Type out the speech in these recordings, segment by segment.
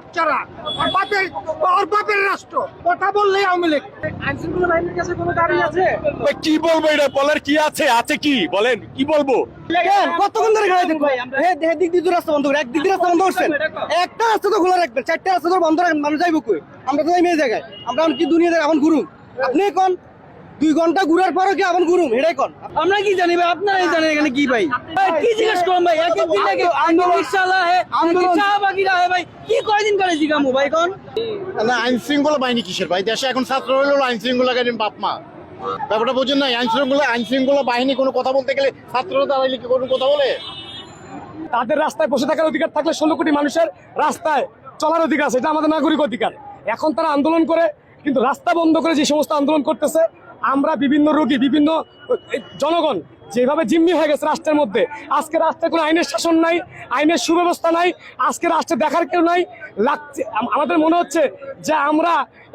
বাচ্চারা বাপের ওর বাপের রাষ্ট্র। কথা বললেই আওয়ামী লীগ। আইনশৃঙ্খলা বাহিনীর কাছে কোনো দাবি আছে? কি বলব এটা? বলার কি আছে? আছে কি? বলেন কি বলব? কতক্ষণ ধরে খারাপ দেখব দিক দিয়ে রাস্তা বন্ধ করে একদিক দিয়ে রাস্তা বন্ধ করছেন? একটা রাস্তা তো খোলা রাখবেন চারটা রাস্তা তো বন্ধ রাখবেন মানুষ যাইব কই? আমরা তো এই মেয়ে জায়গায়। আমরা এখন কি দুনিয়া এখন ঘুরুম? আপনি কোন? দুই ঘণ্টা ঘুরার পরও কি এখন ঘুরুম? এটাই কোন? আমরা কি জানি ভাই? আপনারাই জানেন এখানে কি ভাই? ভাই, কি জিজ্ঞেস করুন ভাই? এক দিন আগে আন্দোলন- রিক্সাওয়ালা হে আন্দোলন- চাহাবাগিরা হে ভাই। কি কয়দিন করে জিগামু ভাই কোন? না আইন শৃঙ্খলা বাহিনী কিসের ভাই? দেশে এখন ছাত্র হইল আইন শৃঙ্খলা বাহিনীর বাপ মা। ব্যাপারটা বুঝেন না আইন শৃঙ্খলা আইন শৃঙ্খলা বাহিনী কোনো কথা বলতে গেলে ছাত্ররা দাঁড়াইলে কি কোনো কথা বলে? তাদের রাস্তায় বসে থাকার অধিকার থাকলে ষোলো কোটি মানুষের রাস্তায় চলার অধিকার আছে এটা আমাদের নাগরিক অধিকার। এখন তারা আন্দোলন করে কিন্তু রাস্তা বন্ধ করে যে সমস্ত আন্দোলন করতেছে আমরা বিভিন্ন রোগী, বিভিন্ন জনগণ যেভাবে জিম্মি হয়ে গেছে রাষ্ট্রের মধ্যে, আজকে রাষ্ট্রে কোনো আইনের শাসন নাই, আইনের সুব্যবস্থা নাই, আজকে রাষ্ট্রে দেখার কেউ নাই, লাগছে আমাদের মনে হচ্ছে যে আমরা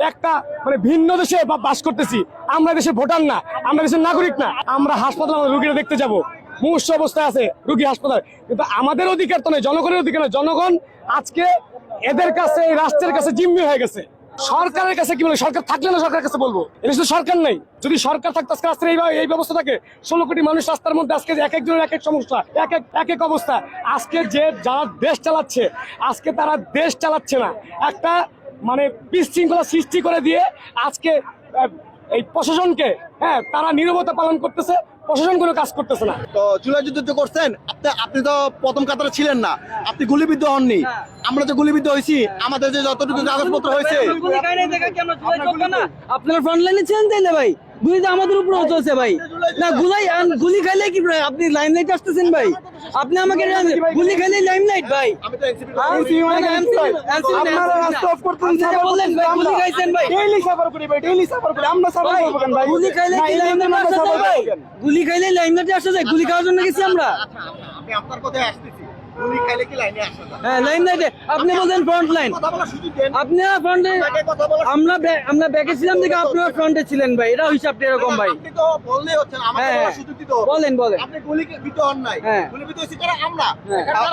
একটা মানে ভিন্ন দেশে বাস করতেছি। আমরা দেশের ভোটার না, আমরা দেশের নাগরিক না। আমরা হাসপাতাল আমাদের রোগীরা দেখতে যাব। মুমূর্ষ অবস্থায় আছে রুগী হাসপাতাল। কিন্তু আমাদের অধিকার তো নয়, জনগণের অধিকার নয়। জনগণ আজকে এদের কাছে এই রাষ্ট্রের কাছে জিম্মি হয়ে গেছে। সরকারের কাছে কি বলে? সরকার থাকলে না সরকারের কাছে বলব? এটা শুধু সরকার নেই। যদি সরকার থাকতো, আজকে রাস্তার এই এই ব্যবস্থা থাকে, ষোলো কোটি মানুষ রাস্তার মধ্যে, আজকে এক একজনের এক এক সমস্যা এক এক এক এক অবস্থা। আজকে যে যারা দেশ চালাচ্ছে, আজকে তারা দেশ চালাচ্ছে না। একটা মানে বিশৃঙ্খলা সৃষ্টি করে দিয়ে আজকে এই প্রশাসনকে হ্যাঁ তারা নীরবতা পালন করতেছে। প্রশাসন কোনো কাজ করতেছে না। তো জুলাই যুদ্ধ করছেন আপনি আপনি তো প্রথম কাতারে ছিলেন না। আপনি গুলিবিদ্ধ হননি। আমরা যে গুলিবিদ্ধ হয়েছি আমাদের যে যতটুকু কাগজপত্র হয়েছে আপনার খাই নাই দেখা কি আমরা জুলাই চলবে না? ফ্রন্ট লাইনে ছিলেন তাইলে ভাই। গুলি তো আমাদের উপরে চলছে ভাই। না গুলাই গুলি খাইলে কি ভাই আপনি লাইন লাইট আসতেছেন ভাই। আপনি আমাকে গুলি খাইলে লাইম লাইট ভাই? হ্যাঁ? গুলি খাইলে না, লাইম লাইট আসা যায়? গুলি খাইলে লাইম লাইট আসা যায় গুলি খাওয়ার জন্য গেছি আমরা। আপনার কথায় আসতেছি। গুলি খাইলে কি লাইনে আসা যায় লাইম লাইটে আপনি বলছেন ফ্রন্ট লাইন কথা বলার সুযোগ দেন। আপনি ফ্রন্টে আপনাকে আমরা আমরা ব্যাকে ছিলাম দেখে আপনারা ফ্রন্টে ছিলেন ভাই। এটা হিসাবটা এরকম ভাই। আপনি তো বললেই হচ্ছে না, আমাকে বলার সুযোগ দিতে হবে। বলেন, বলেন। আপনি গুলিবিদ্ধ হন নাই। গুলিবিদ্ধ হয়েছি তারা আমরা।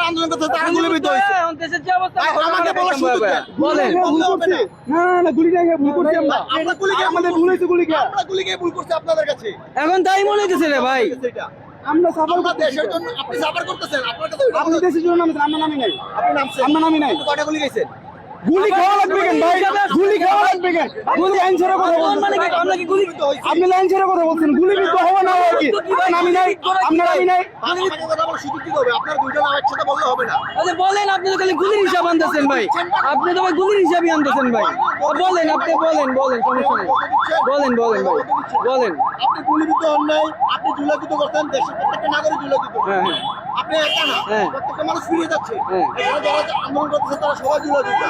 আন্দোলন করতে তারা গুলিবিদ্ধ হয়েছে। এখন দেশের যে অবস্থা আমাকে বলার সুযোগ দেন। বলেন। না। না না গুলি খেয়ে ভুল করছি আমরা। আমরা গুলি খেয়ে আমাদের ভুল ভুল গুলি খেয়ে আমরা গুলি খেয়ে ভুল করছি আপনাদের কাছে। এখন তাই মনে হইতেছে রে ভাই। আমরা সাফার দেশের জন্য আপনি সাফার করতেছেন আপনার কাছে আপনি দেশের জন্য নামছেন আমরা নামি নাই। আপনি নামছেন। আমরা নামি নাই। আপনি কয়টা গুলি খাইছেন? গুলি খাওয়া লাগবে কেন ভাই? গুলি খাওয়া লাগবে কেন? গুলি আইন ছেড়ে কথা আন্দোলন মানে কি? বলছেন আমরা কি গুলি আপনি লাইন ছেড়ে কথা বলছেন গুলি বিদ্ধ হওয়া না হওয়া কি? নামি নাই নামি নাই। কথা বলার সুযোগ দিতে হবে? আপনার দুইটা নাম একসাথে বললে হবে না। আচ্ছা বলেন আপনি তো খালি গুলির হিসাব আনতেছেন ভাই। আপনি তো ভাই গুলির হিসাবই আনতেছেন ভাই। বলেন আপনি বলেন বলেন সমস্যা নেই। বলেন বলেন ভাই বলেন। আপনি গুলিবিদ্ধ হন নাই আপনি জুলাকিত করতেন দেশের প্রত্যেকটা নাগরিক জুলাকিত। হ্যাঁ, হ্যাঁ। আপনি একা না হ্যাঁ। প্রত্যেকটা মানুষ ফিরে যাচ্ছে। হ্যাঁ। যারা আন্দোলন করতেছে তারা সবাই জুলাকিত।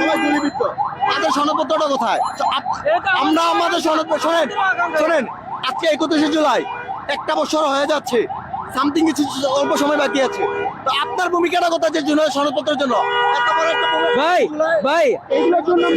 সবাই গুলিবিদ্ধ তাদের সনদপত্রটা কোথায়? আমরা আমাদের সনদপত্র শোনেন শোনেন আজকে একত্রিশে জুলাই একটা বছর হয়ে যাচ্ছে। সামথিং কিছু অল্প সময় বাকি আছে। তো আপনার ভূমিকাটা কোথায় যে জুলাই সনদপত্রের জন্য? ভাই ভাই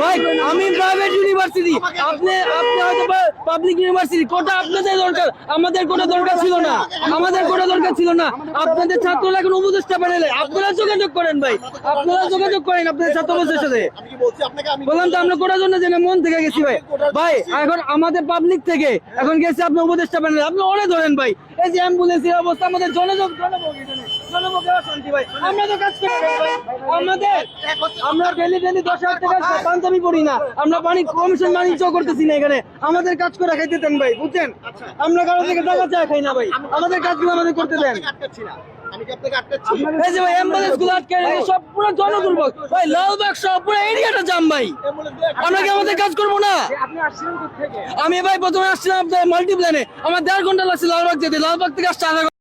ভাই আমি প্রাইভেট ইউনিভার্সিটি আপনি আপনি হয়তো পাবলিক ইউনিভার্সিটি কোটা আপনাদের দরকার আমাদের কোটা দরকার ছিল না। আমাদের কোটা দরকার ছিল না। আপনাদের ছাত্ররা এখন উপদেষ্টা প্যানেলে আপনারা যোগাযোগ করেন ভাই। আপনারা যোগাযোগ করেন আপনাদের ছাত্র অবস্থার সাথে। আমি কি বলছি আপনাকে আমি বললাম তো আমরা কোটার জন্য জেনে মন থেকে গেছি ভাই। ভাই এখন আমাদের পাবলিক থেকে এখন গেছে আপনি উপদেষ্টা প্যানেলে আপনি ওরে ধরেন ভাই। এই যে অ্যাম্বুলেন্সের অবস্থা আমাদের জনযোগ জনভোগ আমাদের কাজ করে খাইতে দেন ভাই, বুঝছেন? আমরা কারও থেকে টাকা চা খাই না ভাই। আমাদের কাজগুলো আমাদের করতে দেন। অ্যাম্বুলেন্স সব পুরো ভাই লালবাগ সব পুরো এরিয়াটা জাম ভাই। আমরা কি আমাদের কাজ করব না? আমি ভাই প্রথমে আসছিলাম আপনার মাল্টি আমার দেড় ঘণ্টা লাগছে লালবাগ যেতে। লালবাগ থেকে আসছে।